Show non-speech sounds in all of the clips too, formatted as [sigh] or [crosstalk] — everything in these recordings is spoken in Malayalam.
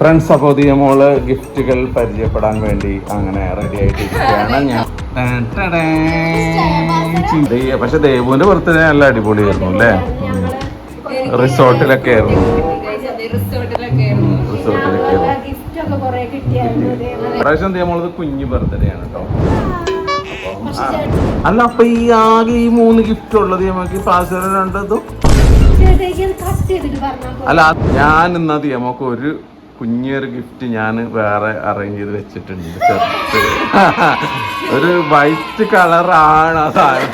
ഫ്രണ്ട്സ് അപ്പോൾ മോൾ ഗിഫ്റ്റുകൾ പരിചയപ്പെടാൻ വേണ്ടി അങ്ങനെ റെഡി ആയിട്ടിരിക്കുകയാണ്. ഞാൻ. പക്ഷെ ദേവുവിന്റെ ബർത്ത്ഡേ നല്ല അടിപൊളിയായിരുന്നു അല്ലേ? റിസോർട്ടിലൊക്കെ ആയിരുന്നു. റിസോർട്ടിലൊക്കെ പ്രാവശ്യം ദിയ മോളത് കുഞ്ഞു ബർത്ത്ഡേ ആണ് കേട്ടോ അല്ല അപ്പൊ ഈ ആകെ ഈ മൂന്ന് ഗിഫ്റ്റ് ഉള്ളത് നമുക്ക് പാസ്വേഡ് രണ്ടതും അല്ല ഞാൻ ഇന്നാ തിയമ്മക്ക് ഒരു കുഞ്ഞൊരു ഗിഫ്റ്റ് ഞാൻ വേറെ അറേഞ്ച് ചെയ്ത് വെച്ചിട്ടുണ്ട്. ഷർട്ട് ഒരു വൈറ്റ് കളറാണ് ആ സാധനം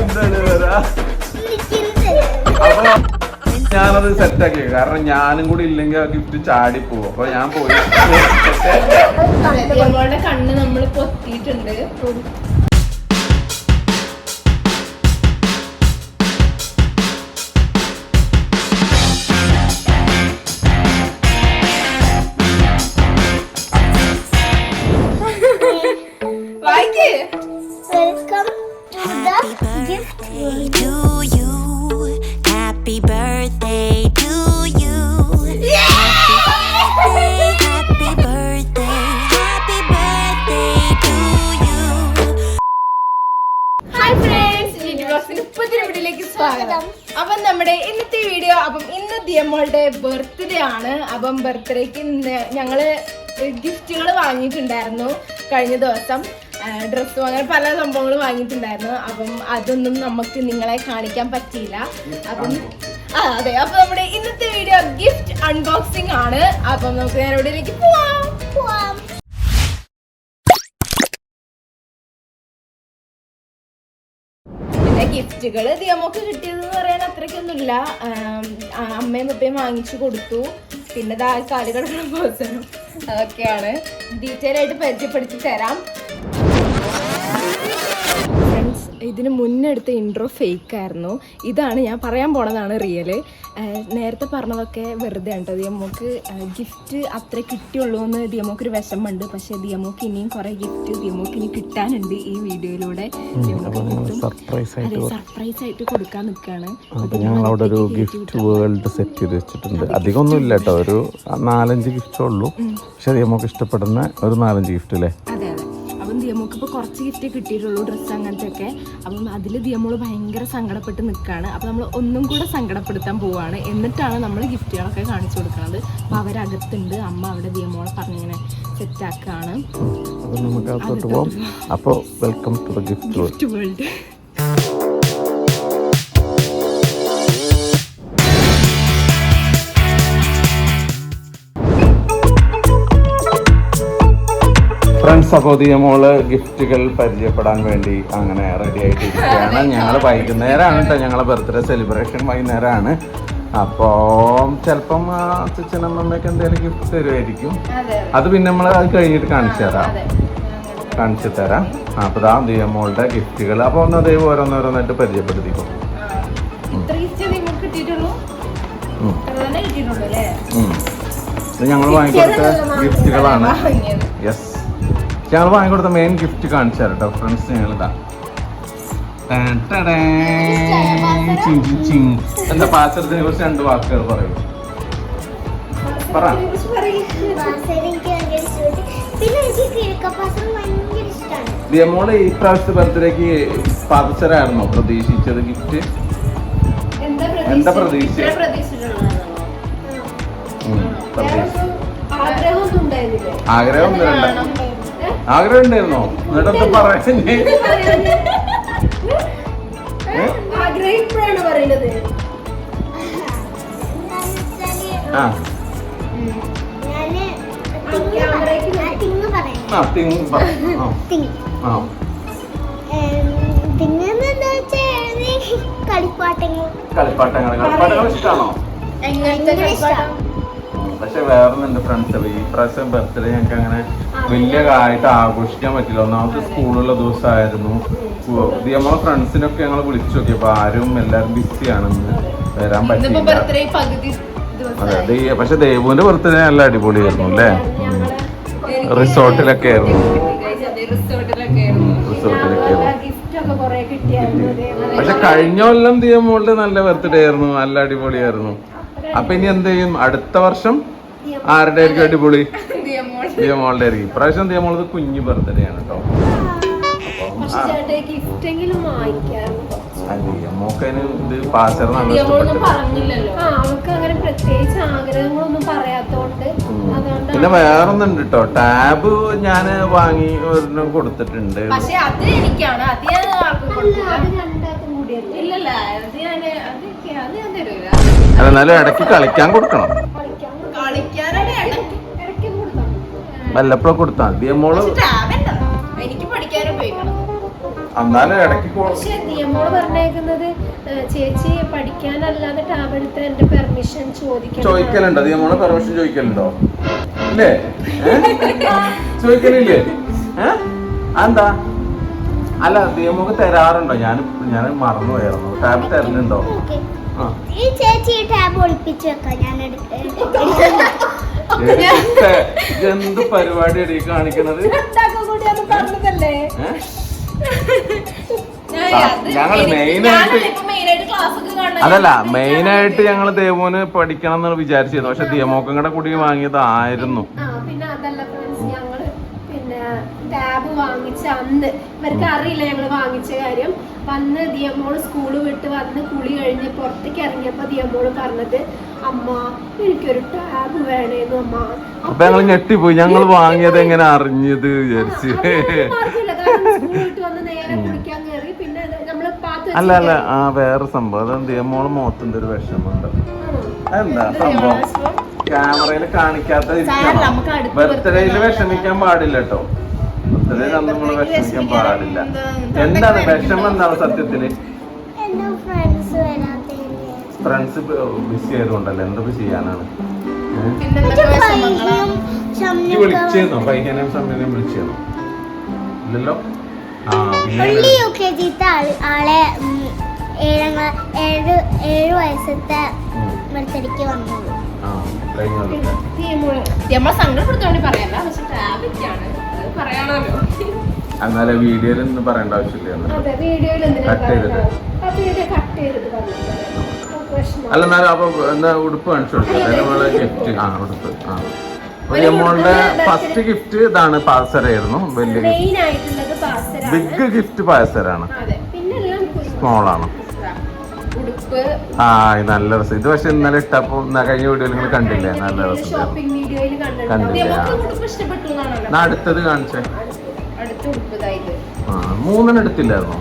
എന്താണ് വരാ? അപ്പൊ ഞാനത് സെറ്റാക്കി കാരണം ഞാനും കൂടി ഇല്ലെങ്കിൽ ആ ഗിഫ്റ്റ് ചാടി പോകും അപ്പൊ ഞാൻ പോയി. കണ്ണ് നമ്മൾ പൊത്തിയിട്ടുണ്ട്. ബർത്ത്ഡേക്ക് ഞങ്ങൾ ഗിഫ്റ്റുകൾ വാങ്ങിയിട്ടുണ്ടായിരുന്നു കഴിഞ്ഞ ദിവസം. ഡ്രസ്സും അങ്ങനെ പല സംഭവങ്ങളും വാങ്ങിയിട്ടുണ്ടായിരുന്നു. അപ്പം അതൊന്നും നമുക്ക് നിങ്ങളെ കാണിക്കാൻ പറ്റിയില്ല. അപ്പം ആ അതെ. അപ്പൊ നമ്മുടെ ഇന്നത്തെ വീഡിയോ ഗിഫ്റ്റ് അൺബോക്സിംഗ് ആണ്. അപ്പം നമുക്ക് നേരെ എവിടെയിലേക്ക് പോവാം. പോവാം. ഗിഫ്റ്റുകൾ ദിയമോക്ക് കിട്ടിയതെന്ന് പറയാൻ അത്രയ്ക്കൊന്നുമില്ല. അമ്മയും അപ്പയും വാങ്ങിച്ചു കൊടുത്തു. പിന്നെ ദാ കാൽ കിടക്കുന്ന പേഴ്സണും അതൊക്കെയാണ്. ഡീറ്റെയിൽ ആയിട്ട് പരിചയപ്പെടുത്തി തരാം. ഇതിന് മുന്നേ എടുത്ത ഇൻട്രോ ഫേക്ക് ആയിരുന്നു. ഇതാണ് ഞാൻ പറയാൻ പോണതാണ് റിയൽ നേരത്തെ പറഞ്ഞതൊക്കെ വെറുതെ കേട്ടോ ദിയമോക്ക് ഗിഫ്റ്റ് അത്ര കിട്ടിയുള്ളൂ എന്ന് ദിയമോക്ക് ഒരു വിഷമമുണ്ട്. പക്ഷേ ദിയമോക്ക് ഇനിയും കുറേ ഗിഫ്റ്റ് ദിയമോക്ക് ഇനി കിട്ടാനുണ്ട് ഈ വീഡിയോയിലൂടെ. സർപ്രൈസ് ആയിട്ട് കൊടുക്കാൻ നിൽക്കുകയാണ് ഞങ്ങൾ അവിടെ ഒരു ഗിഫ്റ്റ് വേൾഡ് സെറ്റ് ചെയ്ത് വെച്ചിട്ടുണ്ട്. അധികമൊന്നും ഇല്ല കേട്ടോ ഒരു നാലഞ്ച് ഗിഫ്റ്റേ ഉള്ളൂ. പക്ഷെ ദിയമോക്ക് ഇഷ്ടപ്പെടുന്ന ഒരു നാലഞ്ച് ഗിഫ്റ്റ് അല്ലേ കുറച്ച് ഗിഫ്റ്റ് കിട്ടിയിട്ടുള്ളൂ ഡ്രസ്സ് അങ്ങനത്തെ ഒക്കെ അപ്പം അതിൽ ദിയമോൾ ഭയങ്കര സങ്കടപ്പെട്ട് നിൽക്കുകയാണ് അപ്പം നമ്മൾ ഒന്നും കൂടെ സങ്കടപ്പെടുത്താൻ പോവുകയാണ് എന്നിട്ടാണ് നമ്മൾ ഗിഫ്റ്റുകളൊക്കെ കാണിച്ചു കൊടുക്കുന്നത് അപ്പം അവരകത്തുണ്ട്. അമ്മ അവിടെ ദിയമോളെ പറഞ്ഞിങ്ങനെ സെറ്റാക്കുകയാണ് അപ്പോൾ welcome to the gift world friends അപ്പോൾ മോൾ ഗിഫ്റ്റുകൾ പരിചയപ്പെടാൻ വേണ്ടി അങ്ങനെ റെഡി ആയിട്ടിരിക്കുകയാണ്. ഞങ്ങൾ വൈകുന്നേരമാണ് കേട്ടോ ഞങ്ങളെ ബർത്ത്ഡേ സെലിബ്രേഷൻ വൈകുന്നേരമാണ് അപ്പോൾ ചിലപ്പം അച്ഛനമ്മമ്മയ്ക്ക് എന്തെങ്കിലും ഗിഫ്റ്റ് തരുമായിരിക്കും അതെ പിന്നെ നമ്മൾ അത് കഴിഞ്ഞിട്ട് കാണിച്ചു തരാം. കാണിച്ചു തരാം. അപ്പോൾ ദാ ദിയമോളുടെ ഗിഫ്റ്റുകൾ. അപ്പോൾ ഒന്ന് അതേ ഓരോന്നോരോന്നായിട്ട് പരിചയപ്പെടുത്തിക്കും. ഇത് ഞങ്ങൾ വാങ്ങിക്കൊടുത്ത ഗിഫ്റ്റുകളാണ്. യെസ് ഞങ്ങൾ വാങ്ങിക്കൊടുത്ത മെയിൻ ഗിഫ്റ്റ് കാണിച്ചു തരാം കേട്ടോ ഫ്രണ്ട്സ് ഞങ്ങളിതാ. എന്താ പാചകത്തിനെ കുറിച്ച് രണ്ട് വാക്കുകൾ പറയൂ. പറ. ദിയമോൾ ഈ പ്രാവശ്യത്തെ ബർത്ത്ഡേക്ക് പാദസരായിരുന്നോ പ്രതീക്ഷിച്ചത് ഗിഫ്റ്റ് എന്താ പ്രതീക്ഷ? ആഗ്രഹം. ഏ? ആഗ്രഹം ഉണ്ടായിരുന്നോ എന്നിട്ട് പറയുന്നത് ആ. ഞാൻ തിങ് പറയാം. ആ തിങ് പറ. ആ, തിങ് ആ. തിങ്ങെന്ന് എന്താ വെച്ചാൽ കളിപ്പാട്ടങ്ങൾ? കളിപ്പാട്ടങ്ങൾ. കളിപ്പാട്ടങ്ങൾ ഇഷ്ടമാണോ എങ്ങനത്തെ? പക്ഷെ വേറെ ഉണ്ട് ഫ്രണ്ട്സ് ഈ പ്രാവശ്യം ബർത്ത്ഡേ ഞങ്ങൾക്ക് അങ്ങനെ വലിയ കാര്യമായിട്ട് ആഘോഷിക്കാൻ പറ്റില്ല. ഒന്നാമത്തെ സ്കൂളുള്ള ദിവസമായിരുന്നു. നമ്മളെ ഫ്രണ്ട്സിനൊക്കെ ഞങ്ങൾ വിളിച്ചു നോക്കി. അപ്പൊ ആരും എല്ലാരും ബിസിയാണെന്ന് വരാൻ പറ്റില്ല അതെ പക്ഷെ ദേവുവിന്റെ ബർത്ത്ഡേ നല്ല അടിപൊളിയായിരുന്നു അല്ലേ? റിസോർട്ടിലൊക്കെ ആയിരുന്നു. റിസോർട്ടിലൊക്കെ ആയിരുന്നു. പക്ഷെ കഴിഞ്ഞ കൊല്ലം ദിയമോളുടെ നല്ല ബർത്ത്ഡേ ആയിരുന്നു. നല്ല അടിപൊളിയായിരുന്നു. അപ്പൊ ഇനി എന്ത് ചെയ്യും? അടുത്ത വർഷം ആരുടെ ആയിരിക്കും അടിപൊളി? ദിയമോളുടെ ആയിരിക്കും ഇപ്രാവശ്യം ദിയമോളത് കുഞ്ഞു ബർത്ത്ഡേ ആണ് കേട്ടോ ഇത് പിന്നെ വേറൊന്നുണ്ട് കേട്ടോ. ടാബ് ഞാൻ വാങ്ങി ഒരെണ്ണം കൊടുത്തിട്ടുണ്ട്. പക്ഷെ അത് എനിക്കാണ്. അത് ഞാൻ ആർക്കും കൊടുക്കില്ല ഇല്ലല്ല അത് ഞാൻ അതൊക്കെ അത് ഞാൻ തരൂല. അല്ല എന്നാലും ഇടയ്ക്ക് കളിക്കാൻ കൊടുക്കണം. വല്ലപ്പോഴും കൊടുത്താൽ മതി. മോൾ? എന്നാലും ഇടയ്ക്ക് കൊ- പക്ഷെ നിയമോൾ പറഞ്ഞേക്കുന്നത് ചേച്ചി പഠിക്കാനല്ലാതെ ടാബ് എടുത്ത് എന്റെ പെർമിഷൻ ചോദിക്കണം ചോദിക്കലുണ്ടോ? ദിയമോൾ പെർമിഷൻ ചോദിക്കലുണ്ടോ? ഇല്ലേ? ഏ? ചോദിക്കലില്ലേ? എന്താ അല്ല ദിയമോക്ക് തരാറുണ്ടോ? ഞാൻ ഞാൻ മറന്നുപോയായിരുന്നു. ടാബ് തരലുണ്ടോ? ഈ ചേച്ചി ടാബ് ഒളിപ്പിച്ചു വെക്കാം. ഞാൻ പരിപാടി പരിപാടിയാണ് ഈ കാണിക്കണത്? ഞങ്ങൾ ഒക്കെ കാണുന്നത്. അതല്ല മെയിനായിട്ട് ഞങ്ങൾ ദേവോന് പഠിക്കണം എന്ന് വിചാരിച്ചിരുന്നു. പക്ഷെ ദിയമോക്കും കൂടെ കൂടി വാങ്ങിയതായിരുന്നു ആ പിന്നെ അതല്ല പിന്നെ ടാബ് വാങ്ങിച്ച അന്ന്. ഇവർക്ക് അറിയില്ല ഞങ്ങൾ വാങ്ങിച്ച കാര്യം. വന്ന് ദിയമ്മോൾ സ്കൂൾ വിട്ട് വന്ന് കുളി കഴിഞ്ഞ് പുറത്തേക്ക് ഇറങ്ങിയപ്പോ ദിയമ്മോൾ പറഞ്ഞത് അമ്മ എനിക്കൊരു ടാബ് വേണേന്നു അമ്മ. അപ്പൊ ഞങ്ങൾ ഞെട്ടിപ്പോയി. ഞങ്ങൾ വാങ്ങിയത് എങ്ങനെ അറിഞ്ഞത് വിചാരിച്ച്. കാരണം സ്കൂൾ വിട്ട് വന്ന് നേരെ കുളിക്കാൻ കയറി പിന്നെ നമ്മൾ പാത്ത് അല്ല അല്ല. ആ വേറെ സംഭവം. അതെന്ത് മോളെ മുഖത്തിന്റെ ഒരു വിഷമമുണ്ട്. എന്താ സംഭവം? ക്യാമറയിൽ കാണിക്കാത്ത ബർത്ത്ഡേയിൽ ബർത്ത്ഡേയിൽ വിഷമിക്കാൻ പാടില്ല കേട്ടോ. ബർത്ത്ഡേയിൽ നമ്മൾ വിഷമിക്കാൻ പാടില്ല. എന്താണ് വിഷമം എന്താണ് സത്യത്തിൽ ഫ്രണ്ട്സ് ബിസി ആയതുകൊണ്ടല്ലേ? എന്തൊക്കെ ചെയ്യാനാണ്? വിളിച്ചിരുന്നോ പൈക്കാനും സമയം വിളിച്ചിരുന്നോ ഇല്ലല്ലോ? ആ ആളെ ഏഴാം ഏഴ് ഏഴ് വയസ്സത്തെ ഉം. വന്നു ആ കഴിഞ്ഞ കൊല്ലത്തെ ദിയമോൾ നമ്മളെ സങ്കടപ്പെടുത്താൻ വേണ്ടി പറയല്ല പക്ഷെ ടാബിക്കാണ് അത് പറയാണല്ലോ എന്നാലും വീഡിയോയിൽ ഒന്നും പറയേണ്ട ആവശ്യമില്ല അതെ വീഡിയോയിൽ കട്ട് ചെയ്തിട്ട്. കട്ട് ചെയ്തിട്ട് അല്ല എന്നാലും അപ്പൊ എന്താ ഉടുപ്പ് കാണിച്ചു നമ്മളെ ഗിഫ്റ്റ് ആ ഉടുപ്പ്. ആ. ഒരു നമ്മളുടെ ഫസ്റ്റ് ഗിഫ്റ്റ് ഇതാണ് പാസരായിരുന്നു വലിയ ബിഗ് ഗിഫ്റ്റ് പാസരാണ് അതെ പിന്നെ എല്ലാം സ്മോൾ ആണ്. ആ നല്ല രസം. ഇത് പക്ഷെ ഇന്നലെ ഇട്ടപ്പോ കഴിഞ്ഞ വീഡിയോയിൽ നിങ്ങൾ കണ്ടില്ലേ? നല്ല രസം കണ്ടില്ലേ? അടുത്തത് കാണിച്ചേ. മൂന്നെണ്ണം എടുത്തില്ലായിരുന്നോ?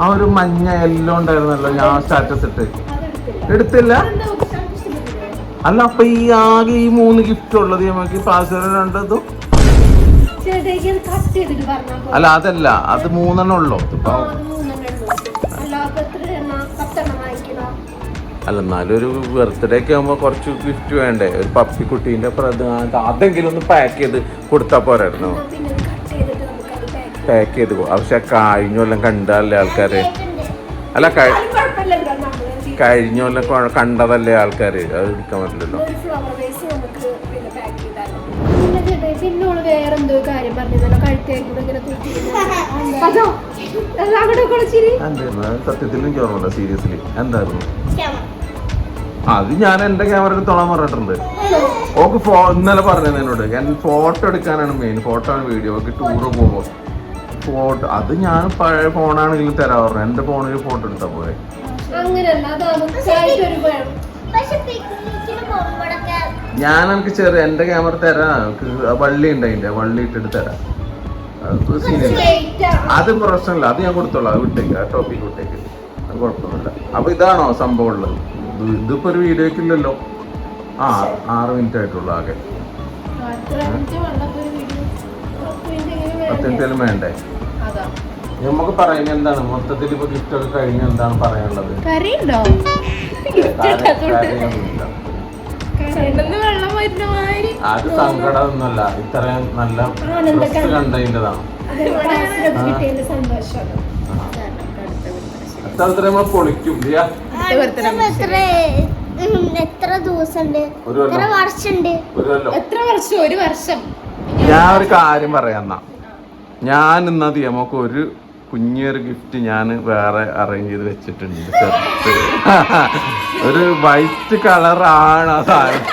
ആ ഒരു മഞ്ഞ എല്ലോ ഉണ്ടായിരുന്നല്ലോ. ഞാൻ സ്റ്റാറ്റസ് ഇട്ട്. എടുത്തില്ല? അല്ല അപ്പൊ ഈ ആകെ ഈ മൂന്ന് ഗിഫ്റ്റ് ഉള്ളത് നമുക്ക് രണ്ടതും. അല്ല അതല്ല. അത് മൂന്നെണ്ണം ഉള്ളൂ. ഇപ്പൊ അല്ല എന്നാലും ഒരു ബർത്ത്ഡേ ഒക്കെ ആകുമ്പോൾ കുറച്ച് ഗിഫ്റ്റ് വേണ്ടേ? ഒരു പപ്പിക്കുട്ടീന്റെ പ്രധാന അതെങ്കിലും ഒന്ന് പാക്ക് ചെയ്ത് കൊടുത്താൽ പോരായിരുന്നു. പാക്ക് പാക്ക് ചെയ്ത് പോകും പക്ഷെ കഴിഞ്ഞ കൊല്ലം കണ്ടതല്ലേ ആൾക്കാര്? അല്ല കഴിഞ്ഞ കൊല്ലം കണ്ടതല്ലേ ആൾക്കാര്? അത് എടുക്കാൻ പറ്റില്ലല്ലോ. പിന്നെ ഓൾ വേറെ എന്തോ കാര്യം പറഞ്ഞു കഴുത്തേക്കൂടെ ഇങ്ങനെ [laughs] അതോ സത്യത്തിൽ എനിക്ക് ഓർമ്മ സീരിയസ്ലി എന്തായിരുന്നു? അത് ഞാൻ എന്റെ ക്യാമറ എടുത്തോളാൻ പറഞ്ഞിട്ടുണ്ട്. ഓക്ക് ഫോ ഇന്നലെ പറഞ്ഞത് എന്നോട്. ഞാൻ ഫോട്ടോ എടുക്കാനാണ് മെയിൻ ഫോട്ടോ ആണ് വീഡിയോ ഒക്കെ ടൂറ് പോകുമ്പോൾ ഫോട്ടോ അത് ഞാൻ പഴയ ഫോണാണെങ്കിലും തരാ പറഞ്ഞു. എന്റെ ഫോണിൽ ഫോട്ടോ എടുത്താ പോരെ. ഞാൻ എനിക്ക് ചെറിയ എന്റെ ക്യാമറ തരാ. ആ വള്ളി ഉണ്ട് അതിന്റെ. വള്ളി ഇട്ടിട്ട് തരാം. അത് സീനില്ല ആണ്. അത് പ്രശ്നമില്ല. അത് ഞാൻ കൊടുത്തോളാം. അത് വിട്ടേക്ക്. ആ ടോപ്പിക്ക് വിട്ടേക്ക്. അത് കുഴപ്പമൊന്നുമില്ല. അപ്പൊ ഇതാണോ സംഭവം ഉള്ളത്? ഇതിപ്പോ ഒരു വീഡിയോക്കില്ലല്ലോ. ആ ആറ് മിനിറ്റ് ആയിട്ടുള്ളൂ ആകെ. പത്ത് മിനിറ്റ് വേണ്ടേ? നമുക്ക് പറയുന്നത് എന്താണ്? മൊത്തത്തിൽ ഇപ്പൊ ഗിഫ്റ്റ് ഒക്കെ കഴിഞ്ഞ എന്താണ് പറയാനുള്ളത്? അത് സങ്കടമൊന്നുമല്ല. ഇത്രയും നല്ല കണ്ടതിന്റെതാണ്. അത് കിട്ടിയതിന്റെ നമ്മൾ പൊളിക്കും. ഇല്ല. എത്ര? എത്ര ദിവസമുണ്ട് വർഷമുണ്ട് വർഷം? ഒരു വർഷം. ഞാൻ ഒരു കാര്യം പറയാന്നാ ഞാൻ ഇന്ന ദിയമൊക്കെ ഒരു കുഞ്ഞൊരു ഗിഫ്റ്റ് ഞാൻ വേറെ അറേഞ്ച് ചെയ്ത് വെച്ചിട്ടുണ്ട്. [laughs] ഒരു വൈറ്റ് കളറാണ് ആ സാധനം.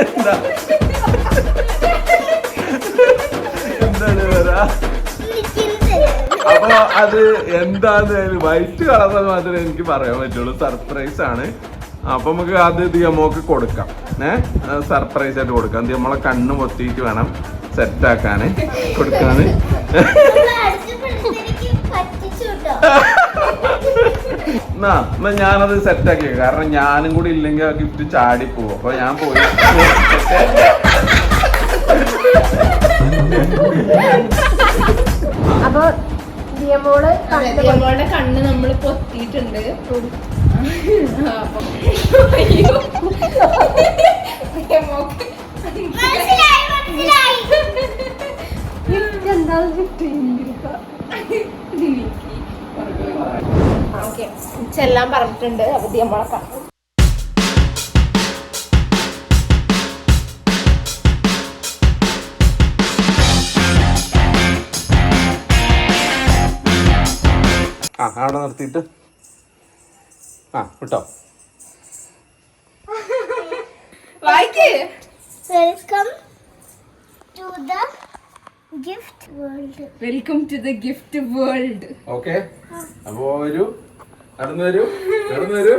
എന്താ? അപ്പൊ അത് എന്താന്ന് വൈറ്റ് കളർ മാത്രമേ എനിക്ക് പറയാൻ പറ്റുള്ളൂ. സർപ്രൈസ് ആണ്. അപ്പൊ നമുക്ക് അത് ദിയമോക്ക് കൊടുക്കാം. ഏഹ് സർപ്രൈസ് ആയിട്ട് കൊടുക്കാം. ദിയമോളെ കണ്ണ് പൊത്തിയിട്ട് വേണം സെറ്റ് ആക്കാന് കൊടുക്കാന്. എന്നാ എന്നാ ഞാനത് സെറ്റ് ആക്കി കാരണം ഞാനും കൂടി ഇല്ലെങ്കിൽ ആ ഗിഫ്റ്റ് ചാടി പോകും അപ്പൊ ഞാൻ പോയി. കണ്ട് കണ്ണ് നമ്മൾ പൊത്തിയിട്ടുണ്ട്. ചെല്ലാൻ പറഞ്ഞിട്ടുണ്ട് അപ്പൊ ദിയമോളെ അവിടെ നിർത്തിയിട്ട് ആ വിട്ടോ. Welcome to the gift world welcome to the gift world okay അപ്പോ വരൂ. നടന്നു വരൂ നടന്നു വരൂ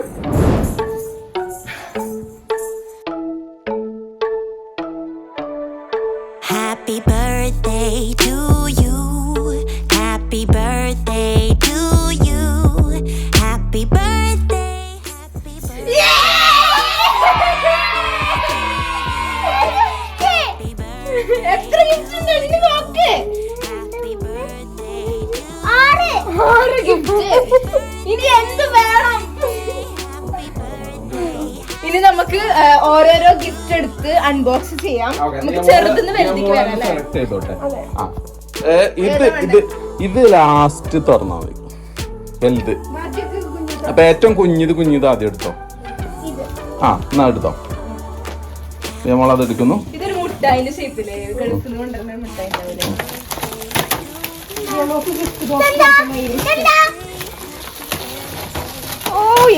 ഇത് ലാസ്റ്റ് തുറന്നാൽ മതി. വലുത്. അപ്പൊ ഏറ്റവും കുഞ്ഞിത് കുഞ്ഞിത് ആദ്യം എടുത്തോ. ആ എന്നാ എടുത്തോ. നമ്മളത് എടുക്കുന്നു. ഓ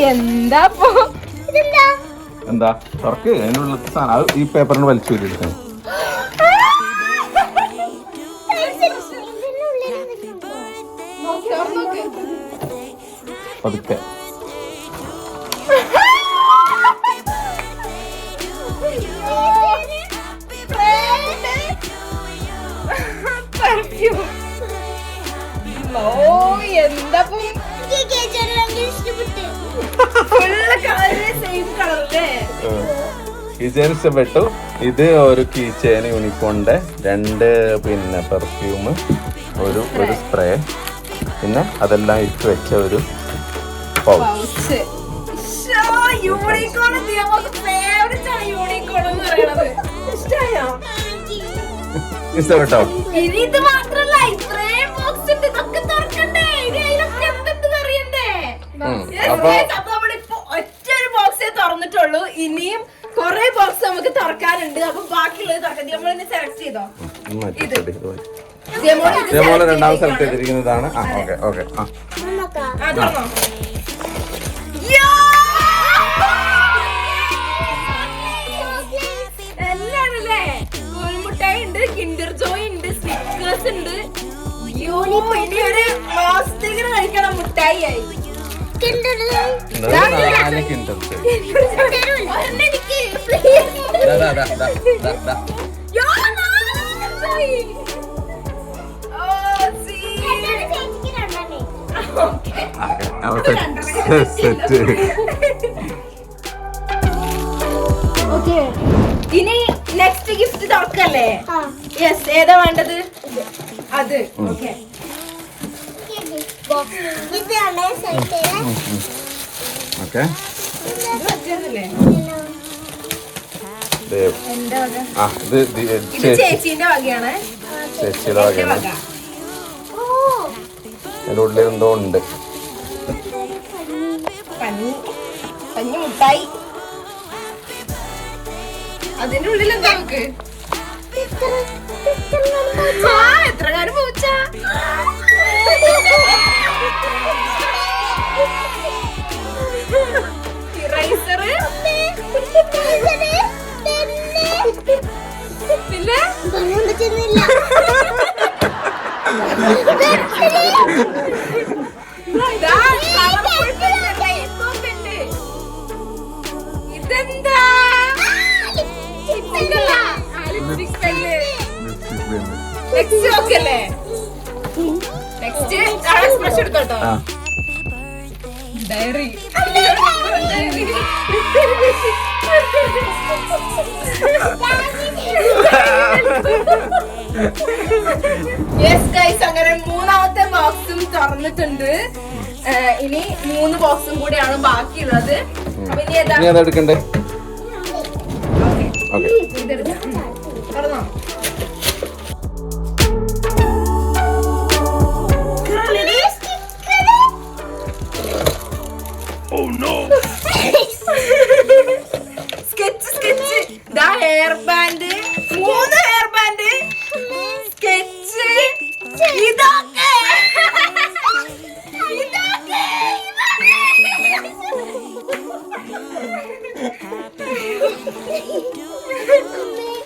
എന്താ? തുറക്ക്. അതിനുള്ള സാധനം. ഈ പേപ്പറിന് വലിച്ചു എടുക്കണം കീച്ചേൻ ഇഷ്ടപ്പെട്ടു ഇത് ഒരു കീച്ചേൻ യൂണിക്കോണിന്റെ രണ്ട് പിന്നെ പെർഫ്യൂം ഒരു ഒരു സ്പ്രേ പിന്നെ അതെല്ലാം ഇട്ട് വെച്ച ഒരു പൗച്ച് യൂണിക്കോൺ നമുക്ക് ഫേവറേറ്റ് ആണ് യൂണിക്കോൺ എന്ന് പറയുന്നത് ഇഷ്ടായോ? ഇഷ്ടപ്പെട്ടോ? ഇനി ഇത് മാത്രല്ല ഇത്രയും ബോക്സ് ഉണ്ട്. ഇതൊക്കെ തുറക്കണ്ടേ? ഇനി അതിലൊക്കെ എന്തെന്ന് അറിയണ്ടേ ഉം. Yes, അപ്പൊ guys, നമ്മളിപ്പോ ഒറ്റ ഒരു ബോക്സേ തുറന്നിട്ടുള്ളൂ. ഇനിയും കൊറേ ബോക്സ് നമുക്ക് തുറക്കാനുണ്ട്. അപ്പൊ ബാക്കിയുള്ളത് തുറക്കാം. നമ്മൾ ഇനി സെലക്ട് ചെയ്തോ? ഇത്. രണ്ടാമത് സെലക്ട് ചെയ്തിരിക്കുന്നതാണ് ആ ഓക്കെ ഓക്കെ ആ. സെറ്റ്. Set Okay. ഇനി നെക്സ്റ്റ് ഗിഫ്റ്റ് തുറക്കല്ലേ യെസ് ഏതാ വേണ്ടത്? അത്. ഓക്കെ. ഓക്കെ ഇത് വകയാണ്. ചേച്ചിയുടെ എന്റെ ഉള്ളിൽ എന്തോ ഉണ്ട്. പഞ്ഞി പഞ്ഞി മുട്ടായി. അതിന്റെ ഉള്ളിൽ എന്താ നമുക്ക്? എത്ര കാര്യം പൂച്ച? പിന്നെ? ഇതാ നെക്സ്റ്റ് നോക്കല്ലേ? നെക്സ്റ്റ് എക്സ്പ്രഷൻ എടുത്തോട്ടോ ഡയറി യെസ് ഗൈസ് അങ്ങനെ മൂന്നാമത്തെ ബോക്സും തുറന്നിട്ടുണ്ട്. ഇനി മൂന്ന് ബോക്സും കൂടിയാണ് ബാക്കിയുള്ളത്. അപ്പൊ ഇനി ഏതാ? ഇനി അതെടുക്കണ്ടേ ഓക്കെ ഇതെടുക്കാം. ഹെയർ ബാൻഡ് മൂന്ന് ഹെയർ ബാൻഡ് സ്കെച്ച് ഇതൊക്കെ.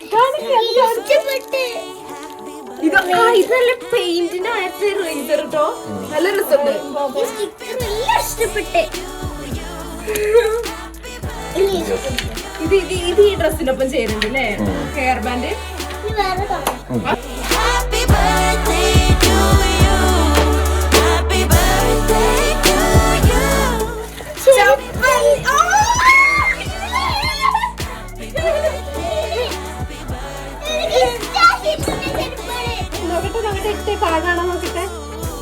ഇതൊക്കെ ഇഷ്ടപ്പെട്ട് ഇതൊക്കെ ആ, ഇത് നല്ല പെയിന്റിന്റെ അകത്ത് റേസർ കേട്ടോ നല്ല രസമുണ്ട്. ഇഷ്ടപ്പെട്ടേ. ഇത് ഇത് ഇത് ഈ ഡ്രസ്സിന്റെ ഒപ്പം ചേരുന്നുണ്ട് അല്ലേ? ഹെയർ ബാൻഡ്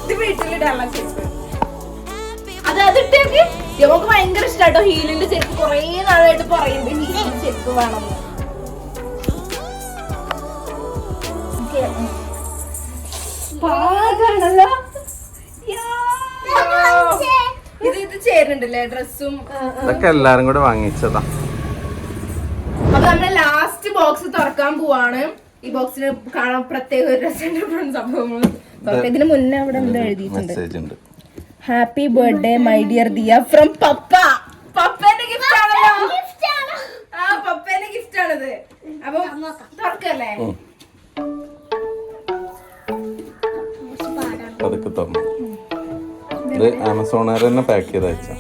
ഇത് വീട്ടിലിടാനുള്ള ചെരുപ്പ് അത് അതിട്ടേക്ക് നമുക്ക് ഭയങ്കര ഇഷ്ടാട്ടോ ഹീലിന്റെ ചെരുപ്പ്. കൊറേ നാളായിട്ട് പറയുന്നുണ്ട് ഹീലിന്റെ ചെരുപ്പ് വേണം. പാടാണല്ലോ ഇത് ഇത് ചേരുന്നുണ്ടല്ലേ ഡ്രസ്സും? ഇതൊക്കെ എല്ലാരും കൂടെ വാങ്ങിച്ചതാ. അപ്പൊ നമ്മുടെ ലാസ്റ്റ് ബോക്സ് തുറക്കാൻ പോവാണ്. ഈ ബോക്സിന് കാണാൻ പ്രത്യേക ഒരു രസമുണ്ട്. സംഭവങ്ങൾ. ഇതിന് മുന്നേ അവിടെ എന്താ എഴുതിയിട്ടുണ്ട്. മെസ്സേജ് ഉണ്ട്. Happy birthday my dear Diya from papa പപ്പന്റെ gift ആണല്ലോ. ആ പപ്പന്റെ ഗിഫ്റ്റ് ആണത്. അപ്പൊ തുറക്കല്ലേ. പതുക്കെ തുറന്നു ഇത് ആമസോണുകാർ തന്നെ പാക്ക് ചെയ്ത് അയച്ചാ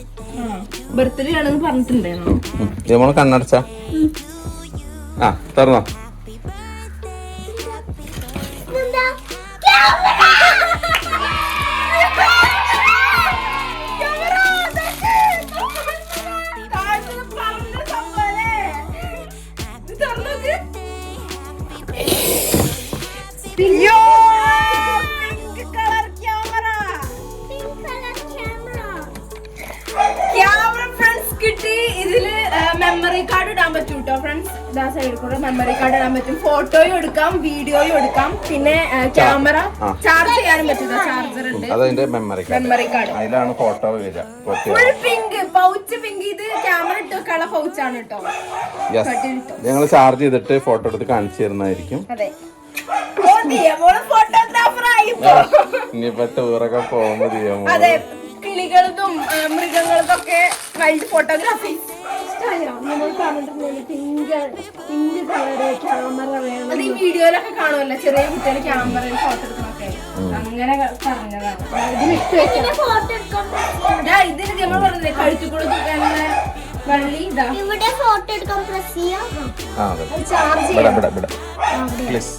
ബർത്ത്ഡേ ആണെന്ന് പറഞ്ഞിട്ടുണ്ടായിരുന്നു. നമ്മൾ കണ്ണടച്ച? ആ തുറന്നോ വീഡിയോയും എടുക്കാം. പിന്നെ ക്യാമറ ചാർജ് ചെയ്യാനും പറ്റില്ല ചാർജർ ഉണ്ട്. അതിന്റെ മെമ്മറി മെമ്മറി കാർഡ് അതിലാണ് ഫോട്ടോ വരിക. ഫുൾ പിങ്ക് പൗച്ച് പിങ്ക് ഇത് ക്യാമറ ഇട്ട് വെക്കാനുള്ള പൗച്ചാണ് കേട്ടോ യെസ് ഞങ്ങൾ ചാർജ് ചെയ്തിട്ട്. ഫോട്ടോ എടുത്ത് കാണിച്ചു തരുന്നതായിരിക്കും. അതെ. ഇനിയിപ്പോ ടൂറൊക്കെ പോകുമ്പോ അതെ. കിളികൾക്കും മൃഗങ്ങൾക്കൊക്കെ മൃഗങ്ങൾക്കും വൈൽഡ് ഫോട്ടോഗ്രാഫി ഇഷ്ടായോ? നമ്മൾ പറഞ്ഞിട്ടുണ്ടെങ്കിൽ പിങ്ക് പിങ്ക് കളറ് ക്യാമറ വേണം. അത് ഈ വീഡിയോയിലൊക്കെ കാണുമല്ലോ ചെറിയ കുട്ടികൾ ക്യാമറയിൽ ഫോട്ടോ എടുക്കണൊക്കെ അങ്ങനെ പറഞ്ഞതാണ് ഇതിന് ഇട്ട് ദാ ഇതിന് നമ്മൾ പറഞ്ഞില്ലേ കഴുത്തുകൂടെ തൂക്കാനുള്ള വള്ളി ഇതാ. ഇവിടെ ഫോട്ടോ എടുക്കാൻ പ്രസ് ചെയ്യാം. ചാർജ് പ്ലീസ്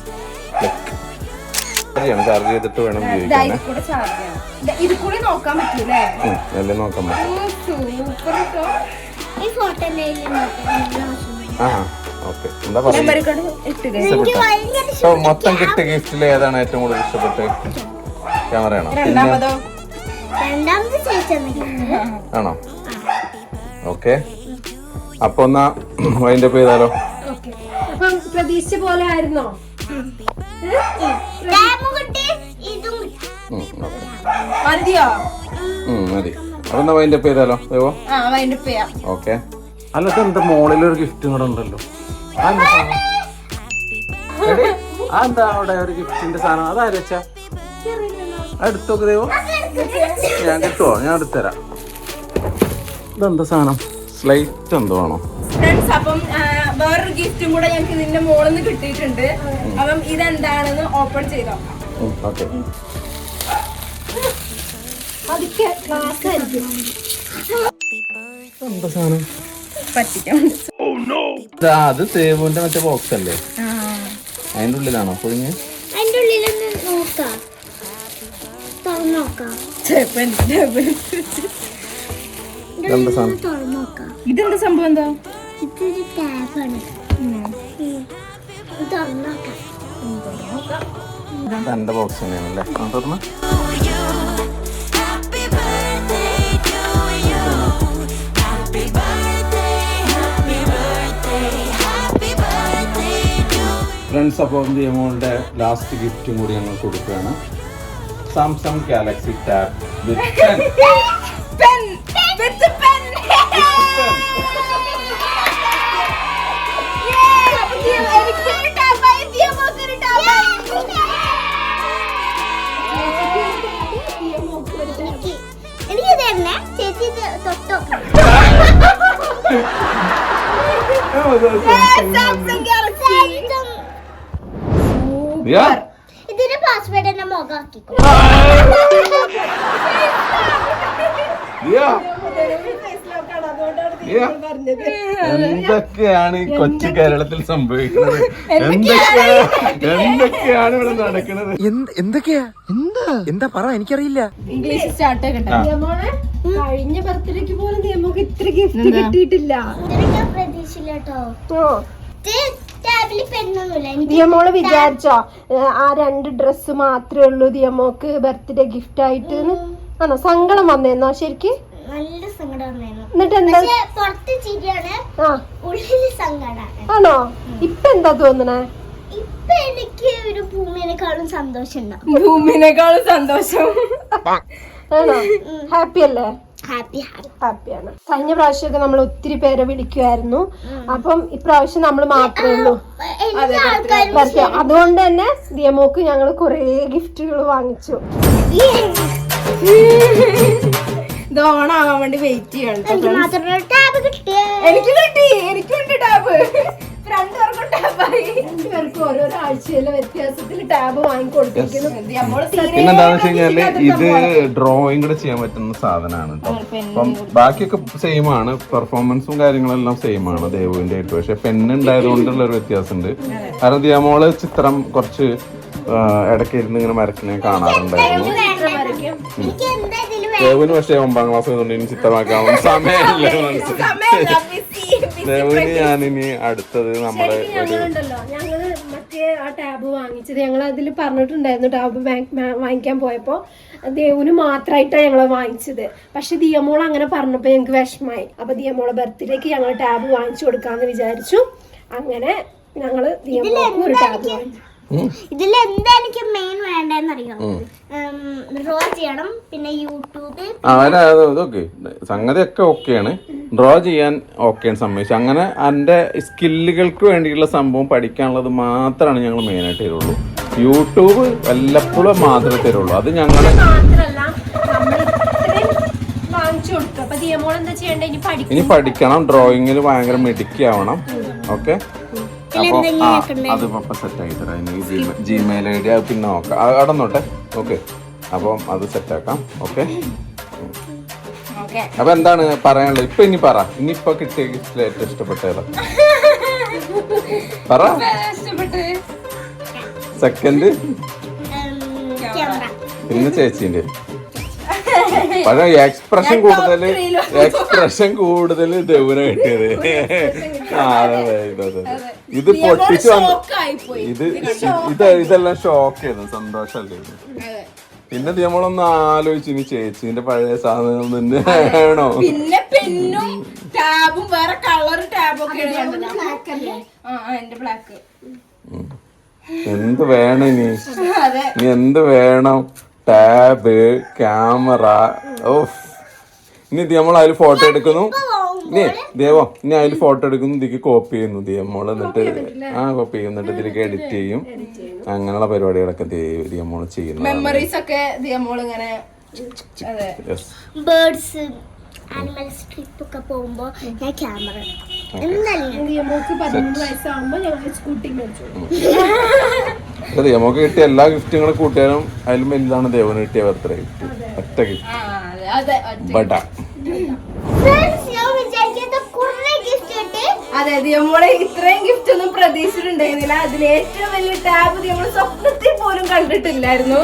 ചെയ്യണം. ചാർജ് ചെയ്തിട്ട് വേണം ഇതാ ഉപയോഗിക്കാൻ. ഇത് ചാർജ് കൂടി നോക്കാൻ പറ്റൂലേ നല്ല നോക്കാൻ പറ്റും. സൂപ്പർ കേട്ടോ ആ ഓക്കെ. എന്താ പറയുക? മൊത്തം കിട്ടിയ ഗിഫ്റ്റിൽ ഏതാണ് ഏറ്റവും കൂടുതൽ ഇഷ്ടപ്പെട്ട് ക്യാമറയാണോ? ആണോ? ഓക്കെ. അപ്പൊ എന്നാ അപ്പ് ചെയ്താലോ പ്രതീക്ഷ പോലെ ആയിരുന്നോ. മതിയോ? മതി. അപ്പൊ വൈൻഡ് അപ്പ് ചെയ്താലോ? ദേവോ? ആ വൈൻഡ് ചെയ്യാം. ഓക്കെ അല്ല എന്റെ മോളിൽ ഒരു ഗിഫ്റ്റ് കൂടെ ഉണ്ടല്ലോ? എന്താ എന്താ അവിടെ ഒരു ഗിഫ്റ്റിന്റെ സാധനം? അതാരച്ച വെച്ചാ? എടുത്തൊക്കെ ദൈവം. ഞാൻ കിട്ടുവോ ഞാൻ എടുത്തുതരാം ഇതെന്താ സാധനം? സ്ലൈറ്റ് എന്തോ ആണോ? ഫ്രണ്ട്സ് അപ്പം വേറൊരു ഗിഫ്റ്റും കൂടെ ഞങ്ങൾക്ക് ഇതിന്റെ മോളിൽ നിന്ന് കിട്ടിയിട്ടുണ്ട് അപ്പം ഇതെന്താണെന്ന് ഓപ്പൺ ചെയ്ത് നോക്കാം. ഓക്കെ അതൊക്കെ ക്ലാസ് ആയിരിക്കും. എന്താ സാധനം? പറ്റിക്കാം ഇതാ, അത് സേവുവിന്റെ മറ്റേ ബോക്സ് അല്ലേ? അതിന്റെ ഉള്ളിലാണോ? പൊതിഞ്ഞ് അതിന്റെ ഉള്ളിലൊന്ന് നോക്കാം. തുറന്നു നോക്കാം. ഇതെന്താ സാധനം തുറന്നു നോക്കാം. ഇതെന്താ സംഭവം എന്താ? ഇതൊരു ടാബാണ് തുറന്നു നോക്കാം. എന്റെ ബോക്സ് തന്നെയാണല്ലേ? തുറന്ന്. ഫ്രണ്ട്സ് അപ്പോൾ ദിയമോളുടെ ലാസ്റ്റ് ഗിഫ്റ്റും കൂടി ഞങ്ങൾ കൊടുക്കുകയാണ്. സാംസങ് ഗാലക്സി ടാബ് എനിക്ക് തരണേ ചേച്ചി ഇത് തൊട്ടോക്കാം സാംസങ് ഗാലക്സി ഇതിന്റെ പാസ്വേഡ് എന്നെ മുഖാക്കിക്കോ. എന്തൊക്കെയാണ് ഈ കൊച്ചു കേരളത്തിൽ സംഭവിക്കുന്നത്? എന്തൊക്കെയാണ്? എന്തൊക്കെയാണ് ഇവിടെ നടക്കുന്നത്? എന്ത് എന്തൊക്കെയാ? എന്താ? എന്താ പറ എനിക്കറിയില്ല. ഇംഗ്ലീഷ് സ്റ്റാർട്ട് കഴിഞ്ഞ ബർത്ത്ഡേക്ക് പോലും നമുക്ക് ഇത്ര ഗിഫ്റ്റ് കിട്ടിയിട്ടില്ല. കേട്ടോ. എനിക്ക് ദിയമോൾ വിചാരിച്ചോ? ആ രണ്ട് ഡ്രസ്സ് മാത്രമേ ഉള്ളൂ ദിയമോക്ക് ബർത്ത്ഡേ ഗിഫ്റ്റ് ആയിട്ട് ആണോ? സങ്കടം വന്നേന്നോ ശരിക്ക്? നല്ല സങ്കടം എന്നിട്ട് എന്താ? പുറത്ത് ചിരിയാണ്. ഉള്ളിൽ ഉള്ളിൽ ആണോ? ഇപ്പൊ എന്താ തോന്നണേ? ഇപ്പൊ എനിക്ക് ഒരു ഭൂമിയെക്കാളും സന്തോഷം ഉണ്ടാവും. ഭൂമിനേക്കാളും സന്തോഷം. ആണോ? ഹാപ്പി അല്ലേ? ഹാപ്പിയാണ് കഴിഞ്ഞ പ്രാവശ്യമൊക്കെ നമ്മൾ ഒത്തിരി പേരെ വിളിക്കുമായിരുന്നു അപ്പം ഇപ്രാവശ്യം നമ്മൾ മാത്രമേ ഉള്ളൂ. അതുകൊണ്ട് തന്നെ ദിയമോക്ക് ഞങ്ങൾ കുറേ ഗിഫ്റ്റുകൾ വാങ്ങിച്ചു. [laughs] ഇത് ആവാൻ വേണ്ടി വെയിറ്റ് ചെയ്യണം എനിക്ക് കിട്ടി എനിക്കുണ്ട് ടാബ് രണ്ടുപേർക്കും ടാബായി രണ്ടുപേർക്കും ഓരോരോ ആഴ്ചയിലെ വ്യത്യാസത്തിൽ ടാബ് പിന്നെന്താന്ന് വെച്ച് കഴിഞ്ഞാൽ ഇത് ഡ്രോയിങ് കൂടെ ചെയ്യാൻ പറ്റുന്ന സാധനമാണ് അപ്പം ബാക്കിയൊക്കെ സെയിം ആണ്. പെർഫോമൻസും കാര്യങ്ങളെല്ലാം സെയിം ആണ് ദേവുവിന്റെ ആയിട്ട്. പക്ഷെ പെണ്ണ് ഉണ്ടായതുകൊണ്ടുള്ള ഒരു വ്യത്യാസമുണ്ട്. കാരണം ദിയാമോൾ ചിത്രം കുറച്ച് ഇടയ്ക്ക് ഇരുന്ന് ഇങ്ങനെ മരക്കിനെ കാണാറുണ്ടായിരുന്നു. ദേവുവിന് പക്ഷേ ഒമ്പതാം ക്ലാസ് ഇനി ചിത്രമാക്കാൻ സമയമില്ല ദേവുവിന് ഞാനിനി അടുത്തത് നമ്മുടെ ഞങ്ങൾ മറ്റേ ആ ടാബ് വാങ്ങിച്ചത്. ഞങ്ങൾ അതിൽ പറഞ്ഞിട്ടുണ്ടായിരുന്നു ടാബ് വാങ്ങിക്കാൻ പോയപ്പോ ദേവന് മാത്രമായിട്ടാണ് ഞങ്ങൾ വാങ്ങിച്ചത്. പക്ഷെ ദിയമോൾ അങ്ങനെ പറഞ്ഞപ്പോ ഞങ്ങൾക്ക് വിഷമായി. അപ്പൊ ദിയമോളെ ബർത്ത്ഡേക്ക് ഞങ്ങൾ ടാബ് വാങ്ങിച്ചു കൊടുക്കാന്ന് വിചാരിച്ചു. അങ്ങനെ ഞങ്ങൾ ദിയമോൾക്ക് ഒരു ടാബ് വാങ്ങിച്ചു. ഇതിൽ എന്താ എനിക്ക് മെയിൻ വേണ്ടെന്ന് വേണ്ടെന്നറിയോ ഡ്രോ ചെയ്യണം. പിന്നെ യൂട്യൂബ് സംഗതി ഒക്കെ ഓക്കെയാണ്. ഡ്രോ ചെയ്യാൻ ഓക്കെയാണ് സമ്മതിച്ചു അങ്ങനെ എന്റെ സ്കില്ലുകൾക്ക് വേണ്ടിയിട്ടുള്ള സംഭവം പഠിക്കാനുള്ളത് മാത്രമാണ് ഞങ്ങൾ മെയിനായിട്ട് തരുള്ളൂ. യൂട്യൂബ് വല്ലപ്പോഴും മാത്രമേ തരുള്ളൂ. അത് ഞങ്ങൾ ഇനി പഠിക്കണം. ഡ്രോയിങ്ങിൽ ഭയങ്കര മിടുക്കിയാവണം. ഓക്കെ അപ്പോൾ ആ അത് പപ്പ സെറ്റ് ആക്കി തരാം. ഇനി ജിമെയിൽ ഐ ഡി പിന്നെ നോക്കാം. അവിടെ നോട്ടെ ഓക്കെ അപ്പം അത് സെറ്റാക്കാം ഓക്കെ ഓക്കെ അപ്പൊ എന്താണ് പറയാനുള്ളത്? ഇപ്പൊ ഇനി പറ. ഇനിയിപ്പൊ കിട്ടിയ ഗിഫ്റ്റിൽ ഏറ്റവും ഇഷ്ടപ്പെട്ടേതാ? പറ. ഇഷ്ടപ്പെട്ട് സെക്കൻഡ് ക്യാമറ പിന്നെ ചേച്ചിന്റെ. പക്ഷെ എക്സ്പ്രഷൻ കൂടുതൽ എക്സ്പ്രഷൻ കൂടുതൽ ദൗന കിട്ടിയത്. [laughs] ആ അതെ അതെ. അതെ. ഇത് പൊട്ടിച്ചു ഇത് ഇത് ഇതെല്ലാം ഷോക്ക് ചെയ്തു. സന്തോഷല്ലേ ഇത്? പിന്നെ നമ്മളൊന്ന് ആലോചിച്ച് ഇനി ചേച്ചിന്റെ പഴയ സാധനം തന്നെ വേണോ? പിന്നെ പെന്നും ടാബും വേറെ കളർ ടാബൊക്കെ എന്റെ ബ്ലാക്ക് എന്ത് വേണം ഇനി? ഇനി എന്ത് വേണം? ടാബ് ക്യാമറ ഓ ഇനി ഇത് നമ്മൾ അതിൽ ഫോട്ടോ എടുക്കുന്നു. ഇനി ദേവോ ഇനി അതിൽ ഫോട്ടോ എടുക്കുന്നു ഇതിക്ക് കോപ്പി ചെയ്യുന്നു. ദിയമോൾ എന്നിട്ട് ആ കോപ്പി ചെയ്യും എന്നിട്ട് ഇതിലേക്ക് എഡിറ്റ് ചെയ്യും. അങ്ങനെയുള്ള പരിപാടികളൊക്കെ ദിയമോൾ ചെയ്യുന്നു മെമ്മറീസ് ഒക്കെ ദിയമോൾ ഇങ്ങനെ. ബേർഡ്സ് ആനിമൽസ് ട്രിപ്പ് ഒക്കെ പോകുമ്പോ ഞാൻ ക്യാമറ കിട്ടിയ എല്ലാ ഗിഫ്റ്റുകളും കൂട്ടിയാലും അതിലും വലുതാണ് ദേവന് കിട്ടിയ ബർത്ത്ഡേ ഗിഫ്റ്റ് ഒറ്റ ഗിഫ്റ്റ് ബട്ട ഫ്രണ്ട്സ് ഞാൻ വിചാരിക്കാത്ത കുറെ ഗിഫ്റ്റ് കിട്ടി അതെ ദിയമോളെ ഇത്രയും ഗിഫ്റ്റ് ഒന്നും പ്രതീക്ഷിച്ചിട്ടുണ്ടായിരുന്നില്ല. അതിൽ ഏറ്റവും വലിയ ടാബ് നമ്മൾ സ്വപ്നത്തിൽ പോലും കണ്ടിട്ടില്ലായിരുന്നു.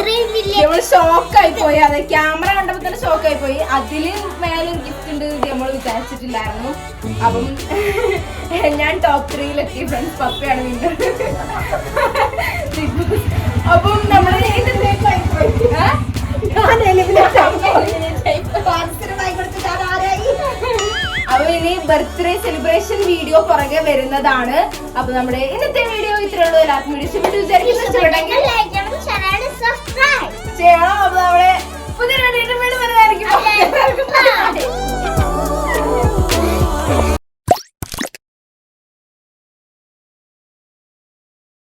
നമ്മൾ ഷോക്ക് ആയി ഷോക്കായി പോയി. അതെ ക്യാമറ കണ്ടപ്പോ തന്നെ ആയി പോയി. അതിലും മേലും ഗിഫ്റ്റ് ഉണ്ട് നമ്മൾ വിചാരിച്ചിട്ടില്ലായിരുന്നു. അപ്പം [laughs] ഞാൻ ടോപ്പ് ത്രീയിലെത്തി ഫ്രണ്ട്സ് പപ്പയാണ് വീണ്ടും അപ്പം നമ്മൾ? ഞാൻ. അപ്പൊ ഇനി ബർത്ത്ഡേ സെലിബ്രേഷൻ വീഡിയോ പുറകെ വരുന്നതാണ്. അപ്പൊ നമ്മുടെ ഇന്നത്തെ വീഡിയോ ഇത്രയുള്ളൂ. എല്ലാവർക്കും വീഡിയോ ഇഷ്ടപ്പെട്ടു വിചാരിക്കുന്നു. ഇഷ്ടപ്പെട്ടെങ്കിൽ ചെയ്യണം അപ്പൊ നമ്മുടെ പുതിയ വീഡിയോ വീണ്ടും വരുന്നതായിരിക്കും.